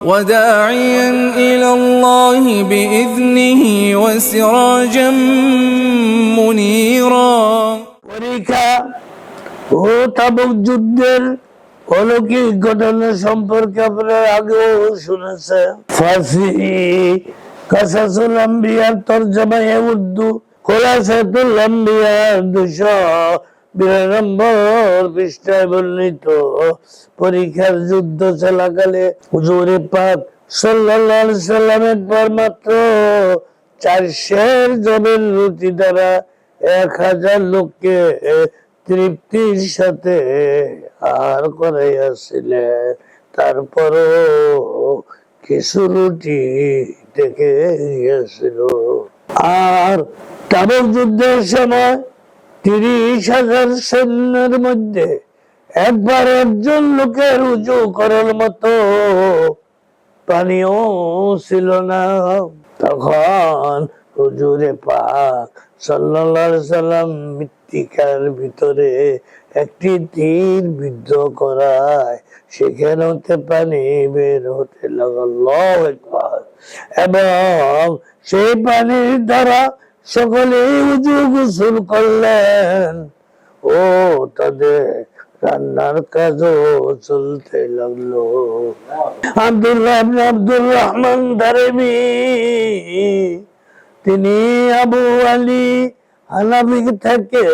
وداعيا إلى الله بإذنه وسراجا منيرا পরীক্ষা ও তাবুক যুদ্ধের অলৌকিক ঘটনা সম্পর্কে আপনারা আগেও শুনেছেন ফার্সি কাসাসুল আম্বিয়ার তর্জমায় উর্দু খোলাসাতুল আম্বিয়ার দুশো বিরানম্বর পৃষ্ঠায় বর্ণিত। পরীক্ষার যুদ্ধ চলাকালে হুজুরে পাক সাল্লাল্লাহু আলাইহি সাল্লাম একবার মাত্র চার শের জবের রুটি দ্বারা এক হাজার লোককে তৃপ্তির সাথে আর করাইয়াছিলেন। তারপরও কিছু রুটি থেকে গিয়েছিল আর তাবক যুদ্ধের সময় তিরিশ হাজার সৈন্যের মধ্যে একবার একজন লোকের উঁচু করার মতো পানিও ছিল না। তখন হুজুরে পাক সাল্লাল্লাহু সাল্লাম মৃত্তিকার ভিতরে একটি তীর বিদ্ধ করায়, সেখানে হতে পানি বের হতে লাগল। এবং সেই পানির দ্বারা সকলেই উজু গোসল করলেন। ও, তাদের রান্নার কাজও চলতে লাগল। আব্দুল্লাহ আব্দুর রহমান দারেমি, তিনি আবু আলী হানাফি থেকে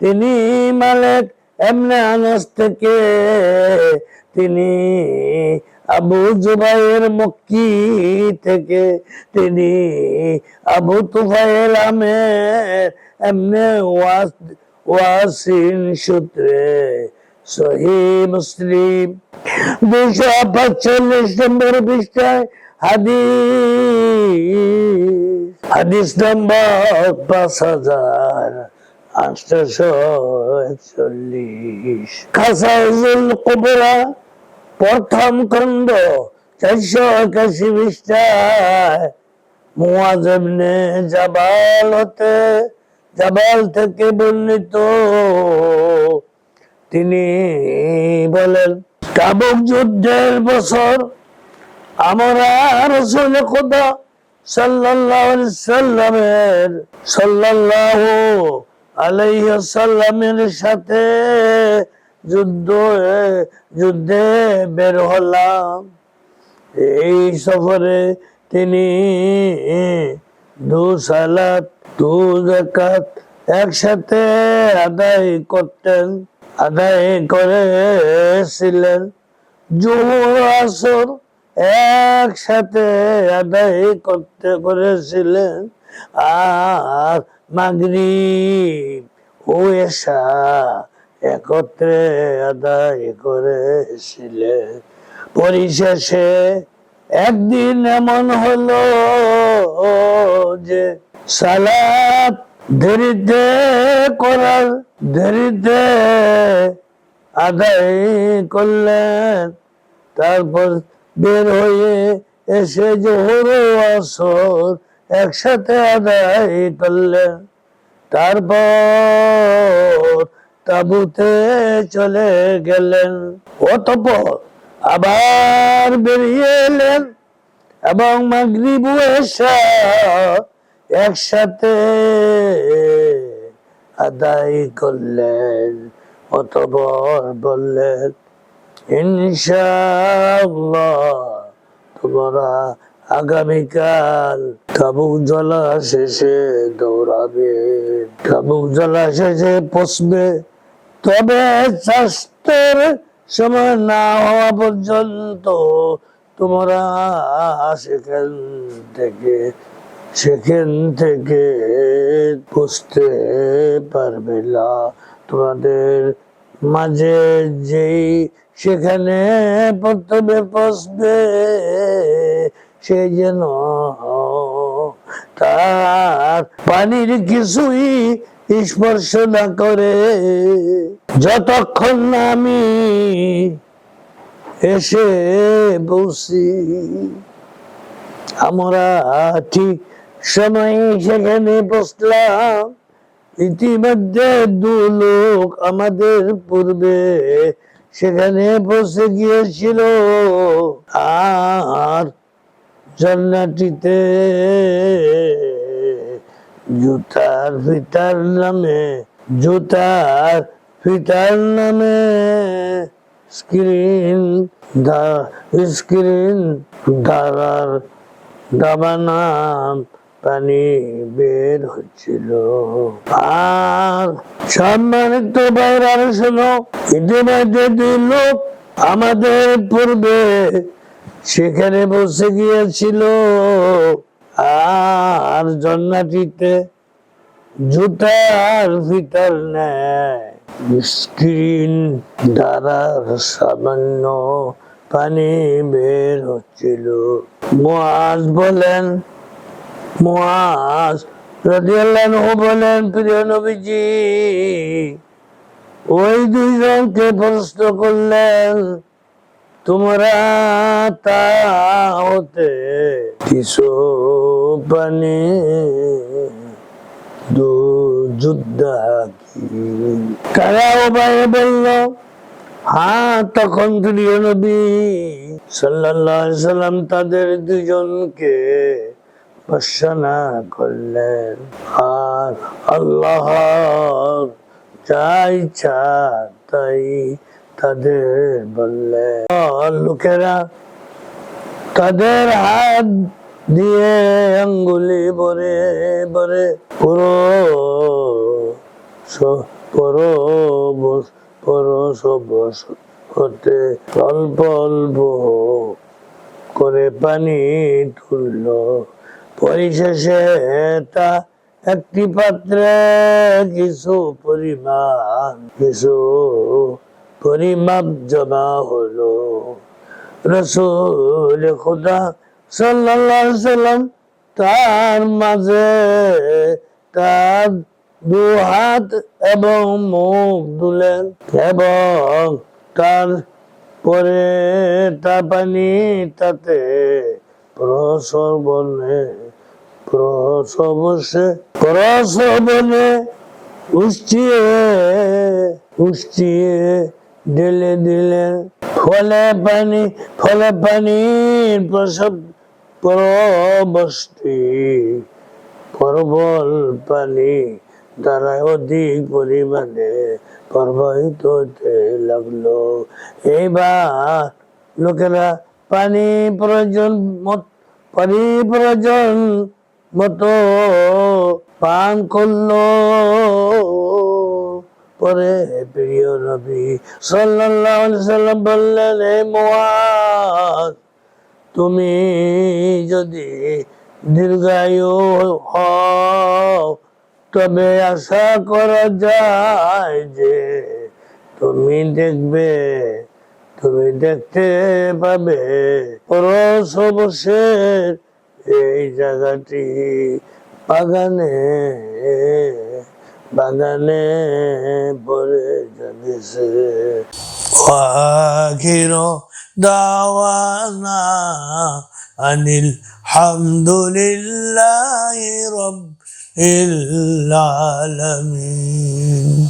তিনি মালিক এমনে আনাস থেকে তিনি আবু জুবাইর মক্কি থেকে তিনি আবু তুফাইল আমের এমনে ওয়াস ওয়াসিন সূত্রে সহি মুসলিম। দুশো পাঁচচল্লিশ নম্বর পৃষ্ঠায় হাদিস হাদিস নম্বর পাঁচ হাজার আটশো প্রথম খণ্ড, চারশো একাশি পৃষ্ঠায়। মুয়াজ ইবনে জাবাল হতে, জাবাল থেকে বর্ণিত। তিনি বলেন তাবুক যুদ্ধের বছর আমরা রসুল খোদা আলাইহি সাল্লামের সাল্লাল্লাহু আলাইহি সাল্লামের সাথে যুদ্ধ, যুদ্ধে বের হলাম। এই সফরে তিনি দু সালাত, দু জাকাত একসাথে আদায় করতেন, আদায় করেছিলেন। একসাথে আদায় করতে করেছিলেন। আর মাগরিব ও এসা একত্রে আদায় করেছিলেন। পরিশেষে একদিন এমন হলো যে সালাত দেরিতে করার দেরিতে আদায় করলেন। তারপর বের হয়ে এসে জোহর আসর একসাথে আদায় করলেন তারপর তাবুতে চলে গেলেন। অতপর আবার বেরিয়ে এলেন এবং মাগরিব এশা একসাথে আদায় করলেন। অতপর বললেন, ইনশাআল্লাহ, তোমরা আগামীকাল তাবুক জলা শেষে দৌড়াবে তাবুক জলা শেষে পৌঁছবে, তবে স্বাস্থ্যের সময় না হওয়া পর্যন্ত তোমরা সেখান থেকে সেখান থেকে বুঝতে পারবে না। তোমাদের মাঝে যেই সেখানে প্রথমে পৌঁছবে সে যেন তার পানির কিছুই স্পর্শ না করে। যতক্ষণ আমি এসে বসি, আমরা ঠিক সময় সেখানে বসলাম। ইতিমধ্যে দু লোক আমাদের পূর্বে সেখানে বসে গিয়েছিল। আর জান্নাতিতে জুতার ফিতার নামে, জুতার ফিতার নামে স্ক্রিন স্ক্রিন দ্বারার দাবানাম পানি বের হচ্ছিল। আর সম্মানিত বাইরার শোনো, ইতিমধ্যে দুই লোক আমাদের পূর্বে সেখানে বসে গিয়েছিল আর জন্নাটিতে জুতার ভিতর নেয়। স্ক্রিন দ্বারা সামান্য পানি বের হচ্ছিল। মুআজ বলেন রাদিয়াল্লাহু বলেন, প্রিয় নবীজি, ওই দুইজনকে প্রশ্ন করলেন তোমরা দু বলল হ্যাঁ তখন প্রিয় নবী সাল্লাম তাদের দুজনকে ভর্সনা করলেন। আর আল্লাহ যা ইচ্ছা তাই তাদের বললেন লোকেরা, তাদের হাত দিয়ে আঙ্গুলি বরে ভরে পুরো পুরো পুরো, সব হতে অল্প অল্প করে পানি তুলল। পরিশেষে তা একটি পাত্রে কিছু পরিমাণ, কিছু পরিমাপ জমা হলো। রসুল খুদা সাল্লাম তার মাঝে তার দু হাত এবং মুখ দুলেন এবং তার পরে তা পানি তাতে প্রসবনে প্রসবসে প্রসবনে উষ্টিয়ে উষ্টিয়ে ঢেলে দিলে ফলে পানি, ফলে পানির প্রসব প্রবষ্টি প্রবল পানি দ্বারা অধিক পরিমাণে প্রবাহিত হতে লাগল। এইবার লোকেরা পানি প্রয়োজন পানি প্রয়োজন মতো পান করল। পরে প্রিয় নবী সাল্লাম বললেন, হে তুমি যদি দীর্ঘায়ু হও, তবে আশা করা যায় যে তুমি দেখবে, তুমি দেখতে পাবে পরশ এই জায়গাটি বাগানে বাগানে পরে যাবে وآخر دعوانا أن الحمد لله رب العالمين